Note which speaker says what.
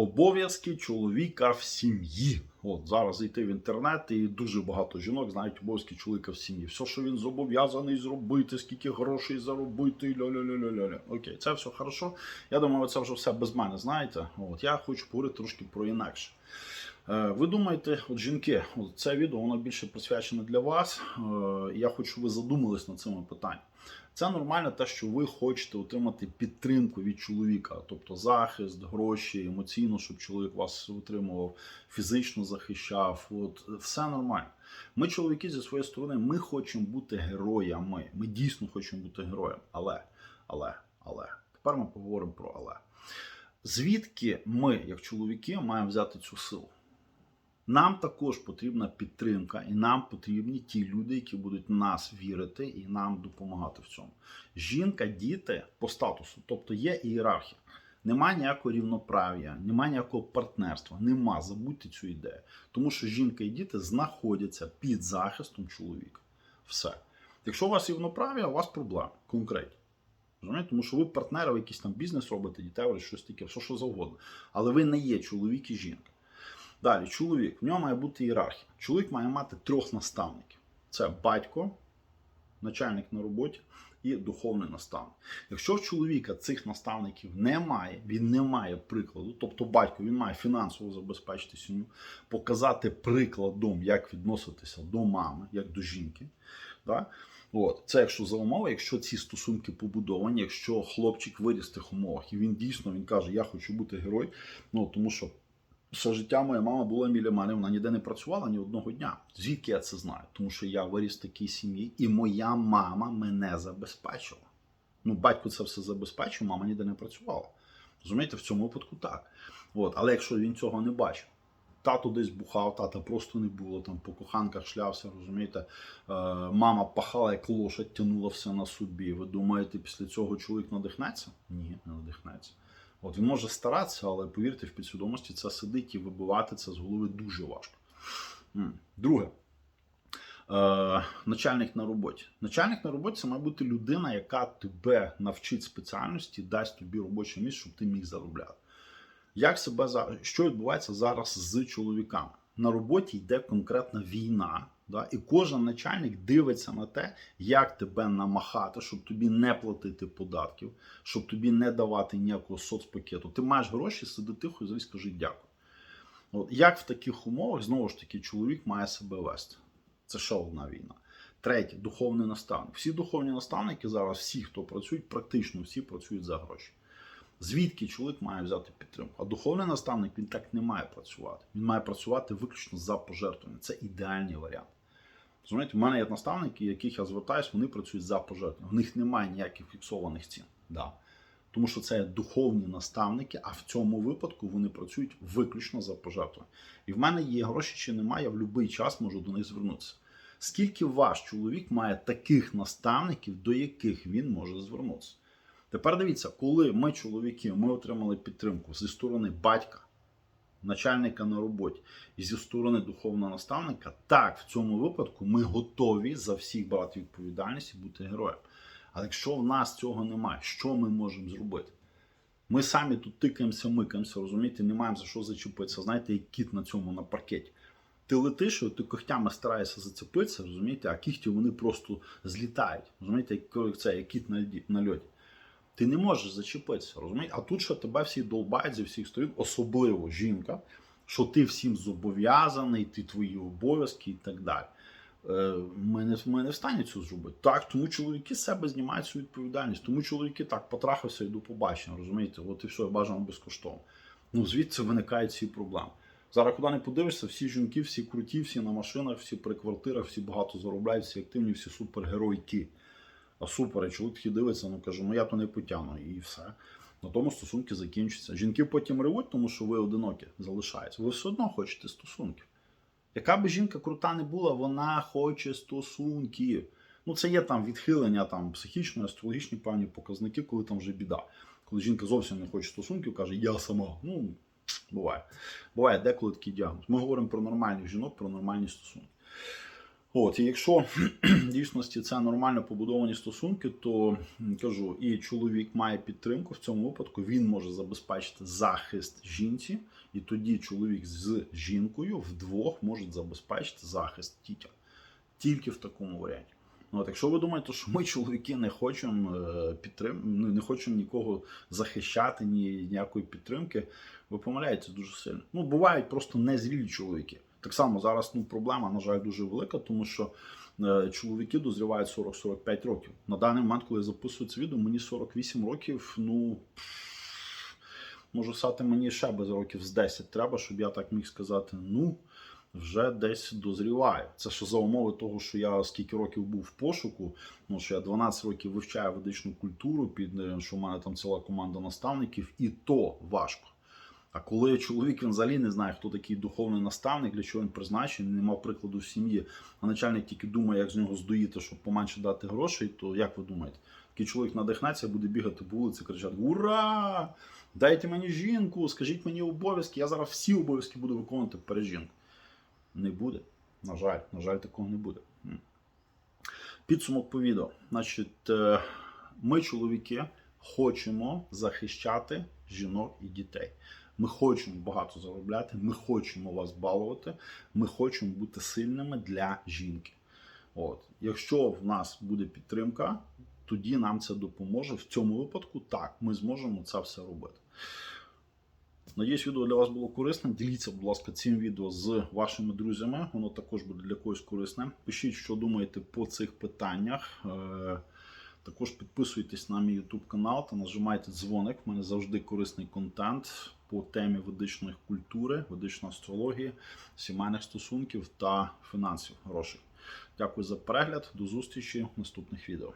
Speaker 1: Обов'язки чоловіка в сім'ї. От зараз зайти в інтернет, і дуже багато жінок знають обов'язки чоловіка в сім'ї. Все, що він зобов'язаний зробити, скільки грошей заробити, ля-ля-ля-ля-ля. Окей, це все хорошо. Я думаю, це вже все без мене знаєте. От я хочу поговорити трошки про інакше. Е, Ви думаєте, от жінки, от це відео воно більше присвячене для вас. Е, Я хочу, щоб ви задумались над цими питаннями. Це нормально те, що ви хочете отримати підтримку від чоловіка, тобто захист, гроші, емоційно, щоб чоловік вас утримував, фізично захищав. От все нормально. Ми, чоловіки, зі своєї сторони, ми хочемо бути героями. Ми дійсно хочемо бути героями. Але, але, але тепер ми поговоримо про але. Звідки ми, як чоловіки, маємо взяти цю силу? Нам також потрібна підтримка, і нам потрібні ті люди, які будуть нас вірити і нам допомагати в цьому. Жінка, діти по статусу, тобто є ієрархія. Нема ніякого рівноправ'я, нема ніякого партнерства, нема. Забудьте цю ідею. Тому що жінка і діти знаходяться під захистом чоловіка. Все. Якщо у вас рівноправ'я, у вас проблеми конкретні. Розумієте? Тому що ви партнери, ви якийсь там бізнес робите, дітей, щось таке, все що завгодно. Але ви не є чоловік і жінка. Далі, чоловік. В нього має бути ієрархія. Чоловік має мати трьох наставників: це батько, начальник на роботі і духовний наставник. Якщо в чоловіка цих наставників немає, він не має прикладу, тобто батько він має фінансово забезпечити сім'ю, показати прикладом, як відноситися до мами, як до жінки. Да? От. Це якщо за умови, якщо ці стосунки побудовані, якщо хлопчик виріс в тих умовах, і він дійсно він каже, я хочу бути герой, ну тому що все життя моя мама була біля мене, вона ніде не працювала ні одного дня. Звідки я це знаю? Тому що я виріс в такій сім'ї, і моя мама мене забезпечила. Ну, батько це все забезпечив, мама ніде не працювала. Розумієте, в цьому випадку так. От. Але якщо він цього не бачив, тато десь бухав, тата просто не було, там по коханках шлявся, розумієте, е, мама пахала, як лошадь, тянула все на собі. Ви думаєте, після цього чоловік надихнеться? Ні, не надихнеться. От він може старатися, але повірте, в підсвідомості це сидить і вибивати це з голови дуже важко. Друге. Е, начальник на роботі. Начальник на роботі це має бути людина, яка тебе навчить спеціальності, дасть тобі робоче місце, щоб ти міг заробляти. Як себе що відбувається зараз з чоловіками? На роботі йде конкретна війна, да? і кожен начальник дивиться на те, як тебе намахати, щоб тобі не платити податків, щоб тобі не давати ніякого соцпакету. Ти маєш гроші, сиди тихо і скажи дякую. От як в таких умовах знову ж таки чоловік має себе вести? Це ще одна війна. Третє духовний наставник. Всі духовні наставники зараз, всі, хто працюють, практично всі працюють за гроші. Звідки чоловік має взяти підтримку? А духовний наставник він так не має працювати. Він має працювати виключно за пожертвування. Це ідеальний варіант. Розумієте, в мене є наставники, яких я звертаюсь, вони працюють за пожертвування. В них немає ніяких фіксованих цін. Да. Тому що це духовні наставники, а в цьому випадку вони працюють виключно за пожертвування. І в мене є гроші чи немає, я в будь-який час можу до них звернутися. Скільки ваш чоловік має таких наставників, до яких він може звернутися? Тепер дивіться, коли ми, чоловіки, ми отримали підтримку зі сторони батька, начальника на роботі і зі сторони духовного наставника, так, в цьому випадку ми готові за всіх брати відповідальність і бути героєм. Але якщо в нас цього немає, що ми можемо зробити? Ми самі тут тикаємося, микаємося, розумієте, не маємо за що зачепитися. Знаєте, як кіт на цьому на паркеті. Ти летиш, ти когтями стараєшся зацепитися, розумієте, а кігті вони просто злітають. Розумієте, як це як кіт на льоді. Ти не можеш зачепитися, розумієте? А тут що тебе всі долбають зі всіх сторін, особливо жінка, що ти всім зобов'язаний, ти твої обов'язки і так далі. Е, Ми не, ми не в стані цього зробити. Так, тому чоловіки з себе знімають цю відповідальність. Тому чоловіки так потрахався і до побачення, розумієте? От і все, я бажано безкоштовно. Ну, звідси виникають ці проблеми. Зараз, куди не подивишся, всі жінки, всі круті, всі на машинах, всі при квартирах, всі багато заробляють, всі активні, всі супергеройки. Супер, чоловік дивиться, ну каже, ну я то не потягну, і все. На тому стосунки закінчаться. Жінки потім ревуть, тому що ви одинокі залишаєтеся. Ви все одно хочете стосунків. Яка би жінка крута не була, вона хоче стосунків. Ну, це є там відхилення там, психічної, астрологічні певні показники, коли там вже біда. Коли жінка зовсім не хоче стосунків, каже, я сама. Ну, буває. Буває деколи такий діагноз. Ми говоримо про нормальних жінок, про нормальні стосунки. От, і якщо в дійсності це нормально побудовані стосунки, то кажу, і чоловік має підтримку в цьому випадку, він може забезпечити захист жінці, і тоді чоловік з жінкою вдвох можуть забезпечити захист дітям. Тільки в такому варіанті. Ну, От, якщо ви думаєте, що ми, чоловіки, не хочемо е, підтрим... не хочемо нікого захищати, ні ніякої підтримки, ви помиляєтесь дуже сильно. Ну, бувають просто незрілі чоловіки. Так само зараз ну, проблема, на жаль, дуже велика, тому що е, чоловіки дозрівають 40-45 років. На даний момент, коли я записую це відео, мені 48 років, ну. Можу сказати, мені ще без років з 10 треба, щоб я так міг сказати, ну, вже десь дозріваю. Це що за умови того, що я скільки років був в пошуку, ну що я 12 років вивчаю ведичну культуру, під е, що в мене там ціла команда наставників, і то важко. А коли чоловік він взагалі не знає, хто такий духовний наставник, для чого він призначений, не мав прикладу в сім'ї, а начальник тільки думає, як з нього здоїти, щоб поменше дати грошей, то як ви думаєте? Такий чоловік надихнеться, буде бігати по вулиці, кричати: Ура! Дайте мені жінку, скажіть мені обов'язки, я зараз всі обов'язки буду виконувати перед жінкою. Не буде. На жаль, на жаль, такого не буде. Підсумок по відео. Значить, е, ми, чоловіки, хочемо захищати жінок і дітей. Ми хочемо багато заробляти, ми хочемо вас балувати, ми хочемо бути сильними для жінки. От. Якщо в нас буде підтримка, тоді нам це допоможе. В цьому випадку так, ми зможемо це все робити. Надіюсь, відео для вас було корисним. Діліться, будь ласка, цим відео з вашими друзями. Воно також буде для когось корисне. Пишіть, що думаєте по цих питаннях. Також підписуйтесь на мій YouTube канал та нажимайте дзвоник. У мене завжди корисний контент по темі ведичної культури, ведичної астрології, сімейних стосунків та фінансів грошей. Дякую за перегляд. До зустрічі в наступних відео.